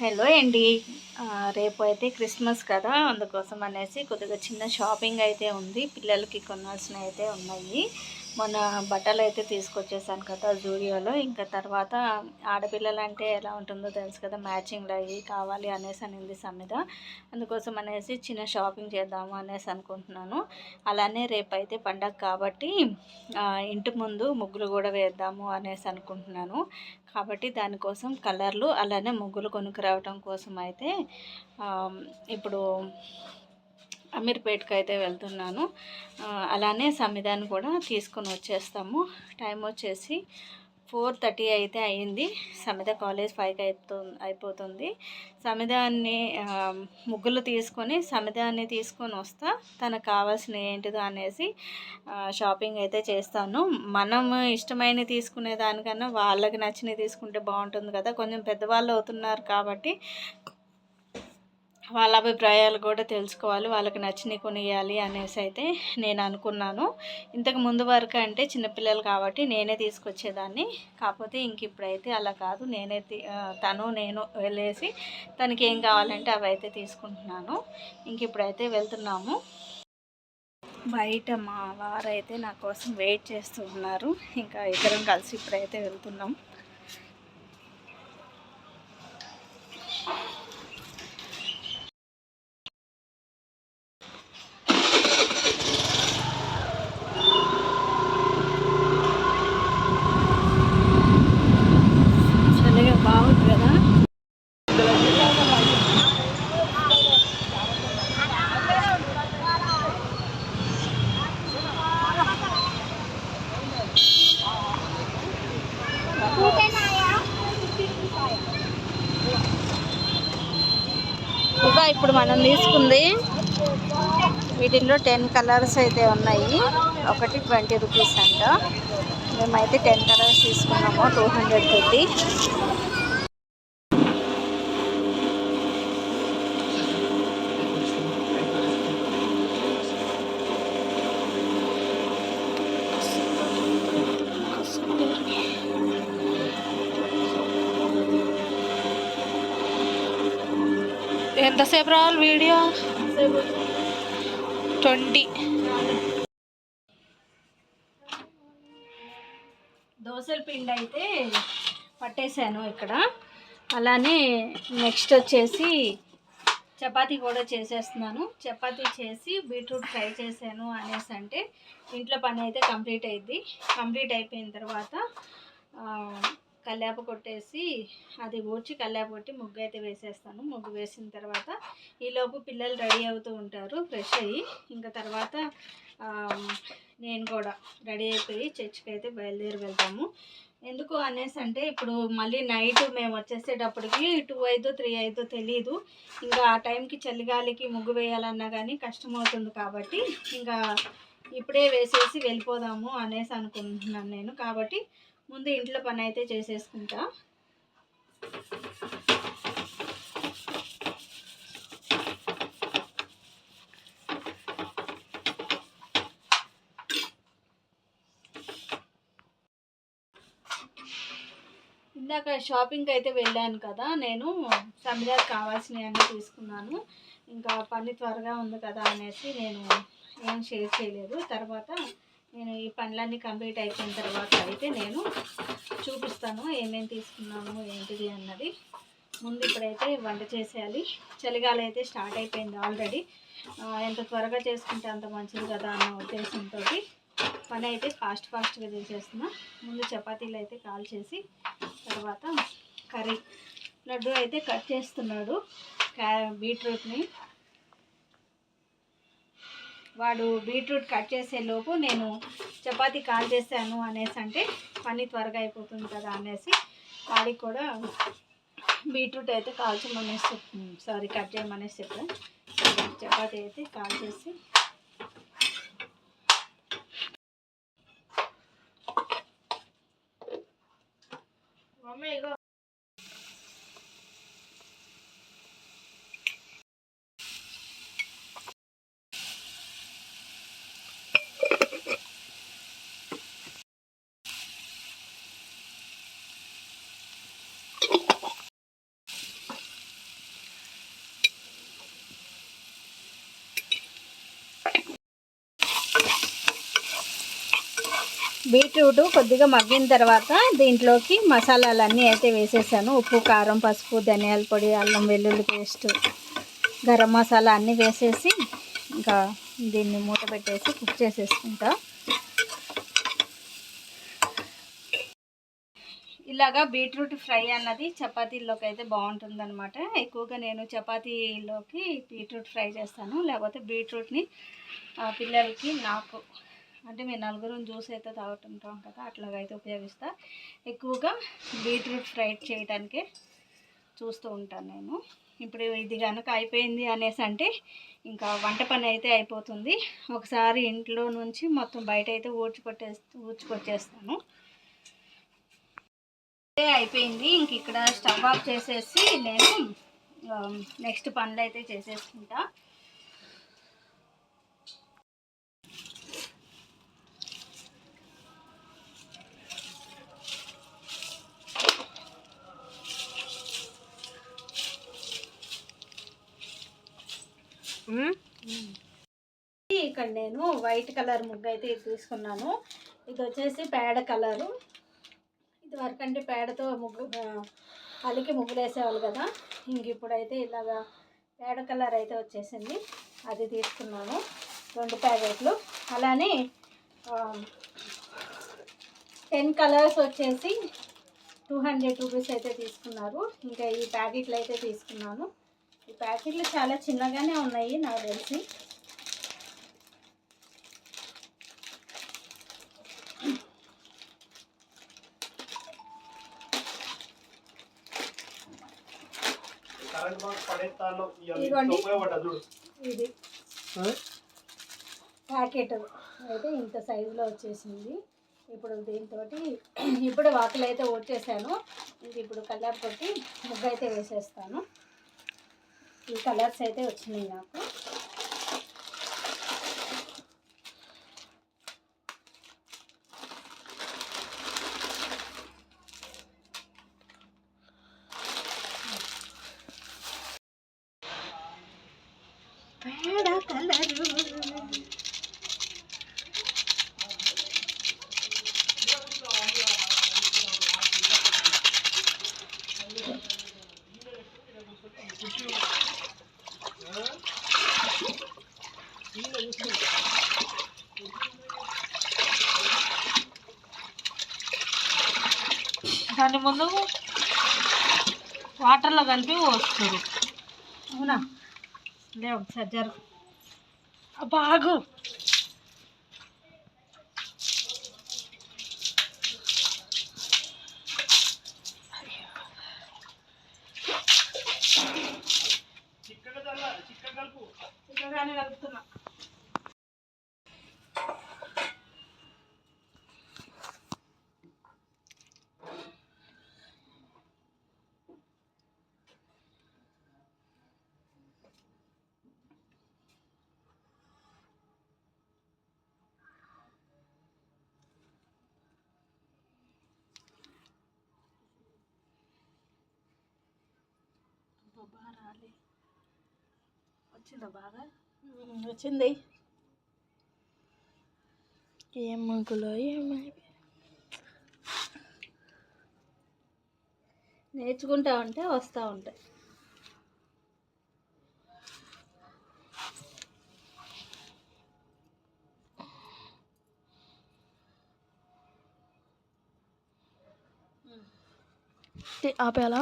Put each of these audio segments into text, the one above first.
Hello అండి. రేపు అయితే క్రిస్మస్ కదా అందుకోసం అనేసి కొద్దిగా చిన్న షాపింగ్ అయితే ఉంది. పిల్లలకి కొనాల్సినవి అయితే ఉన్నాయి. మొన్న బట్టలు అయితే తీసుకొచ్చేసాను కదా జూడియోలో. ఇంకా తర్వాత ఆడపిల్లలు అంటే ఎలా ఉంటుందో తెలుసు కదా మ్యాచింగ్లు అవి కావాలి అనేసి అనింది సమిత. అందుకోసం అనేసి చిన్న షాపింగ్ చేద్దాము అనేసి అనుకుంటున్నాను. అలానే రేపైతే పండగ కాబట్టి ఇంటి ముందు ముగ్గులు కూడా వేద్దాము అనేసి అనుకుంటున్నాను. కాబట్టి దానికోసం కలర్లు అలానే ముగ్గులు కొనుక్కురావటం కోసం అయితే ఇప్పుడు అమీర్పేట్కి అయితే వెళ్తున్నాను. అలానే సమ్మిదాన్ని కూడా తీసుకొని వచ్చేస్తాము. టైం వచ్చేసి ఫోర్ థర్టీ అయితే అయింది. సమిత కాలేజ్ ఫైవ్కి అయిపో అయిపోతుంది. సమిదాన్ని ముగ్గులు తీసుకొని సమిదాన్ని తీసుకొని వస్తా. తనకు కావాల్సిన ఏంటిదో అనేసి షాపింగ్ అయితే చేస్తాను. మనం ఇష్టమైన తీసుకునే దానికన్నా వాళ్ళకి నచ్చినవి తీసుకుంటే బాగుంటుంది కదా. కొంచెం పెద్దవాళ్ళు అవుతున్నారు కాబట్టి వాళ్ళ అభిప్రాయాలు కూడా తెలుసుకోవాలి వాళ్ళకి నచ్చినవి కొనియాలి అనేసి అయితే నేను అనుకున్నాను. ఇంతకు ముందు వరకు అంటే చిన్నపిల్లలు కాబట్టి నేనే తీసుకొచ్చేదాన్ని. కాకపోతే ఇంక ఇప్పుడైతే అలా కాదు. నేనే తను నేను వెళ్ళేసి తనకి ఏం కావాలంటే అవి అయితే తీసుకుంటున్నాను. ఇంక ఇప్పుడైతే వెళ్తున్నాము. బయట మా వారైతే నా కోసం వెయిట్ చేస్తూ ఉన్నారు. ఇంకా ఇద్దరం కలిసి ఇప్పుడైతే వెళ్తున్నాం చలిగా బాగుంది కదా ఇక ఇప్పుడు మనం తీసుకుంది వీటిల్లో టెన్ కలర్స్ అయితే ఉన్నాయి. ఒకటి ట్వంటీ రూపీస్ అంట. మేమైతే టెన్ కలర్స్ తీసుకున్నాము టూ హండ్రెడ్ పెట్టి ఎంతసేపు రావాలి వీడియో? ట్వంటీ. దోశల పిండి అయితే పట్టేశాను ఇక్కడ. అలానే నెక్స్ట్ వచ్చేసి చపాతీ కూడా చేసేస్తున్నాను. చపాతీ చేసి బీట్రూట్ ఫ్రై చేశాను అనేసి అంటే ఇంట్లో పని అయితే కంప్లీట్ అయింది. కంప్లీట్ అయిపోయిన తర్వాత కల్లాప కొట్టేసి అది ఊడ్చి కల్లాప కొట్టి ముగ్గు అయితే వేసేస్తాను. ముగ్గు వేసిన తర్వాత ఈలోపు పిల్లలు రెడీ అవుతూ ఉంటారు ఫ్రెష్ అయ్యి. ఇంకా తర్వాత నేను కూడా రెడీ అయిపోయి చర్చికి అయితే బయలుదేరి వెళ్తాము. ఎందుకు అనేసి అంటే ఇప్పుడు మళ్ళీ నైట్ మేము వచ్చేసేటప్పటికి టూ అయిదో త్రీ అయిదో తెలియదు ఇంకా ఆ టైంకి చలిగాలికి ముగ్గు వేయాలన్నా కానీ కష్టమవుతుంది కాబట్టి ఇంకా ఇప్పుడే వేసేసి వెళ్ళిపోదాము అనేసి అనుకుంటున్నాను నేను. కాబట్టి ముందు ఇంట్లో పని అయితే చేసేసుకుంటా. ఇందాక షాపింగ్కి అయితే వెళ్ళాను కదా నేను సమిదాకి కావాల్సినవి అన్నీ తీసుకున్నాను. ఇంకా పని త్వరగా ఉంది కదా అనేసి నేను ఏం షేర్ చేయలేదు. తర్వాత నేను ఈ పనులన్నీ కంప్లీట్ అయిపోయిన తర్వాత అయితే నేను చూపిస్తాను ఏమేమి తీసుకున్నాము ఏంటిది అన్నది. ముందు ఇప్పుడైతే వంట చేసేయాలి. చలిగాలి అయితే స్టార్ట్ అయిపోయింది ఆల్రెడీ. ఎంత త్వరగా చేసుకుంటే అంత మంచిది కదా అన్న ఉద్దేశంతో పని అయితే ఫాస్ట్ ఫాస్ట్గా చేసేస్తున్నా. ముందు చపాతీలు అయితే కాల్ చేసి తర్వాత కర్రీ. లడ్డు అయితే కట్ చేస్తున్నాడు. క్యా బీట్రూట్ని. వాడు బీట్రూట్ కట్ చేసే లోపు నేను చపాతీ కాల్ చేశాను అనేసి అంటే పని త్వరగా అయిపోతుంది కదా అనేసి వాడికి కూడా బీట్రూట్ అయితే కాల్చమనేసి చెప్తాను సారీ కట్ చేయమనేసి చెప్పాను. చపాతీ అయితే కాల్ చేసి మమ్మీ బీట్రూట్ కొద్దిగా మగ్గిన తర్వాత దీంట్లోకి మసాలాలన్నీ అయితే వేసేసాను. ఉప్పు కారం పసుపు ధనియాల పొడి అల్లం వెల్లుల్లి పేస్ట్ గరం మసాలా అన్నీ వేసేసి ఇంకా దీన్ని మూత పెట్టేసి కుక్ చేసేసుకుంటా. ఇలాగా బీట్రూట్ ఫ్రై అన్నది చపాతీల్లోకి అయితే బాగుంటుందన్నమాట. ఎక్కువగా నేను చపాతీలోకి బీట్రూట్ ఫ్రై చేస్తాను. లేకపోతే బీట్రూట్ని ఆ, పిల్లలకి నాకు అంటే మేము నలుగురం జ్యూస్ అయితే తాగుతుంటాం కదా అట్లాగైతే ఉపయోగిస్తా. ఎక్కువగా బీట్రూట్ ఫ్రై చేయడానికే చూస్తూ ఉంటాను నేను. ఇప్పుడు ఇది కనుక అయిపోయింది అనేసి అంటే ఇంకా వంట పని అయితే అయిపోతుంది. ఒకసారి ఇంట్లో నుంచి మొత్తం బయట అయితే ఊడ్చుకొట్టే ఊడ్చుకొచ్చేస్తాను. అయిపోయింది. ఇంక ఇక్కడ స్టవ్ ఆఫ్ చేసేసి నేను నెక్స్ట్ పనులు అయితే చేసేసుకుంటా. ఇక్కడ నేను వైట్ కలర్ ముగ్గు అయితే తీసుకున్నాను. ఇది వచ్చేసి పేడ కలరు. ఇది వరకంటే పేడతో ముగ్గు అలికి ముగ్గులు వేసేవాళ్ళు కదా. ఇంక ఇప్పుడైతే ఇలాగా పేడ కలర్ అయితే వచ్చేసింది. అది తీసుకున్నాను. రెండు ప్యాకెట్లు. అలానే టెన్ కలర్స్ వచ్చేసి టూ హండ్రెడ్ రూపీస్ అయితే తీసుకున్నారు. ఇంకా ఈ ప్యాకెట్లు అయితే తీసుకున్నాను. ఈ ప్యాకెట్లు చాలా చిన్నగానే ఉన్నాయి నాకు తెలిసి. పడేస్తాను ఇదిగోండి. ఉపయోగపడ్డదు ఇది ప్యాకెట్ అయితే ఇంత సైజులో వచ్చేసింది. ఇప్పుడు దీంతో ఇప్పుడు వాకులు అయితే వచ్చేసాను ఇంక ఇప్పుడు కలర్ కొట్టి ముగ్గు అయితే వేసేస్తాను. ఈ కలర్స్ అయితే వచ్చినాయి నాకు. పేడ కలరు దాని ముందు వాటర్లో కలిపి పోస్తారు. అవునా? లే ఒకసారి జరు బాగు చిక్కగానే కలుపుతున్నా. వచ్చిందా బాగా? వచ్చింది. ఏం ముగ్గులో ఏమై నేర్చుకుంటా ఉంటే వస్తూ ఉంటాయి. ఆపేలా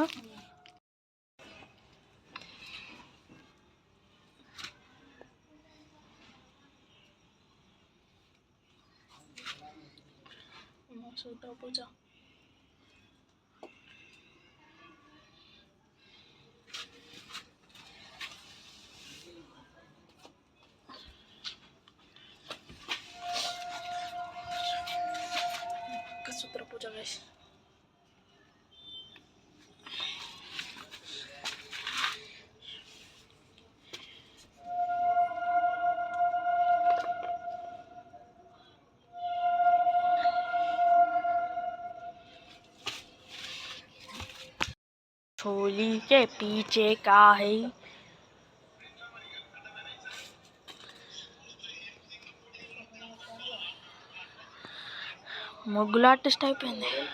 都不走 छोली के पीछे का है। मुगल आर्टिस्ट टाइप है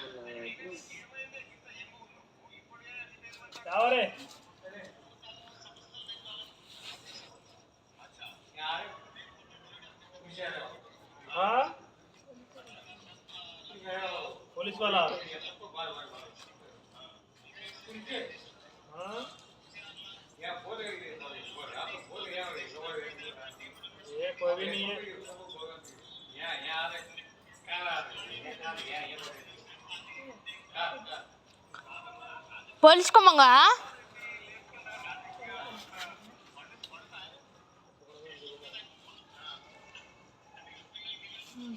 हाँ? पुलिस वाला ये कोई भी नहीं है పోలీస్ కొమ్మంగా మ్మ్.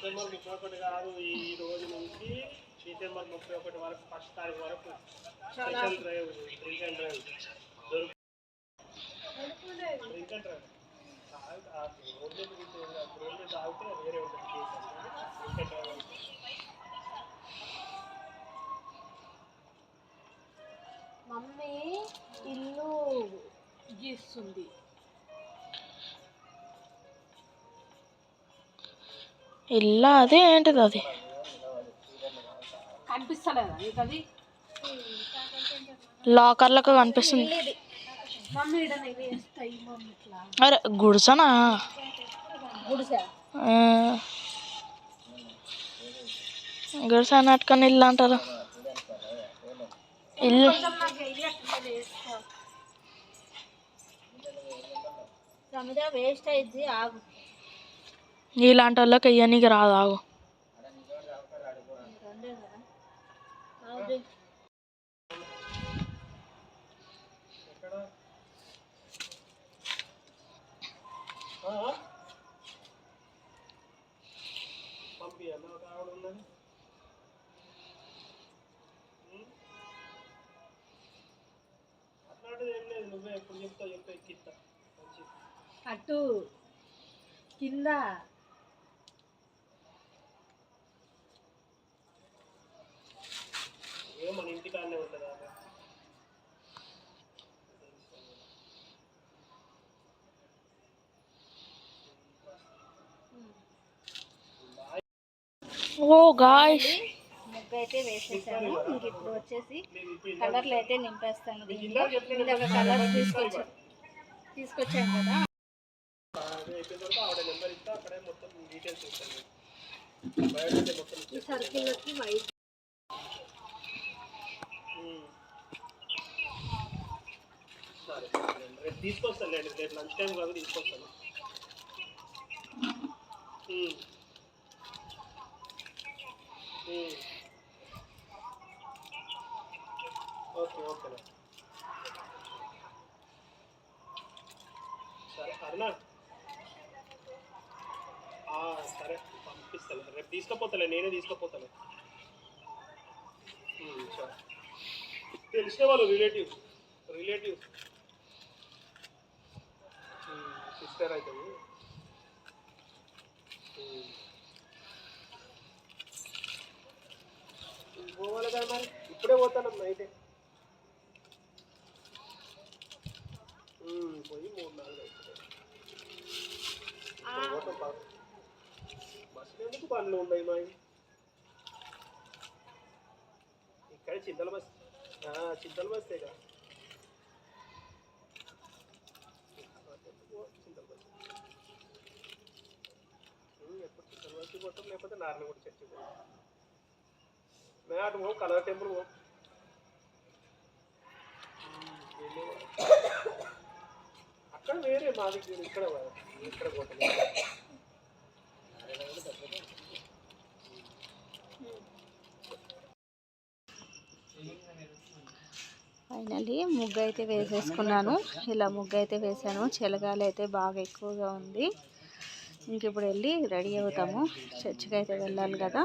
డిసెంబర్ ముప్పై ఒకటి కాదు ఈ రోజు నుంచి డిసెంబర్ ముప్పై ఒకటి వరకు ఫస్ట్ తారీఖు వరకు special drive drink and drive దొరుకు డ్రింక్ అండ్ డ్రైవ్. రోడ్ల రోడ్ల తాగితే వేరే ఉంటుంది కేసు అంటే డ్రింక్ అండ్ డ్రైవ్. మమ్మీ ఇల్లు గీస్తుంది. ఇల్లా అదే ఏంటిది అది? లాకర్లకు కనిపిస్తుంది. అరే గుడిసనా? గుడిసా? అన్నట్టుకొని ఇల్లు అంటారు. ఇల్లు. వేస్ట్ అయింది ఆగు. ఇలాంటి వాళ్ళకి వెయ్యనీకి రాదు ఆగు. రెండే కింద ఏమో మన ఇంటికాడనే ఉంటుంది ఆమె. ఓ గాయస్ ముగ్గు అయితే వేసేసాను. ఇంక ఇప్పుడు వచ్చేసి కలర్లు అయితే నింపేస్తాను దీంట్లో ఇందాక కలర్స్ తీసుకొచ్చా తీసుకొచ్చాను కదా. ఈ సర్కిల్కి వైట్. సరే రేపు తీసుకొస్తాను లేండి రేపు లంచ్ టైం కాదు తీసుకొస్తాను ఓకే ఓకే సరే అరుణా సరే పంపిస్తాను రేపు తీసుకుపోతాలే నేనే తీసుకుపోతాను సరే. తెలిసిన వాళ్ళు రిలేటివ్ రిలేటివ్ సిస్టర్ అవుతుంది పోవాలి కదా మరి ఇప్పుడే పోతాను నైటే ఉమ్, పోయి మూడు నాలుగు అవుతుంది. బస్సులు ఎందుకు బండ్లు ఉన్నాయి మా ఇక్కడ చింతల బస్ ఆ, చింతల బస్తేగా చింతల ఎప్పుడు చింతల బస్కి లేకపోతే నారాయణగూడ చర్చి పోతాం మేము అటు పో కలర్ టెంపుల్ పో. అక్కడ వేరే మా దగ్గర ఇక్కడ ఇక్కడ పోతాం. ఫైనల్లీ ముగ్గు అయితే వేసేసుకున్నాను. ఇలా ముగ్గు అయితే వేసాను. చిలగాలు అయితే బాగా ఎక్కువగా ఉంది. ఇంక ఇప్పుడు వెళ్ళి రెడీ అవుతాము. చర్చికి అయితే వెళ్ళాలి కదా.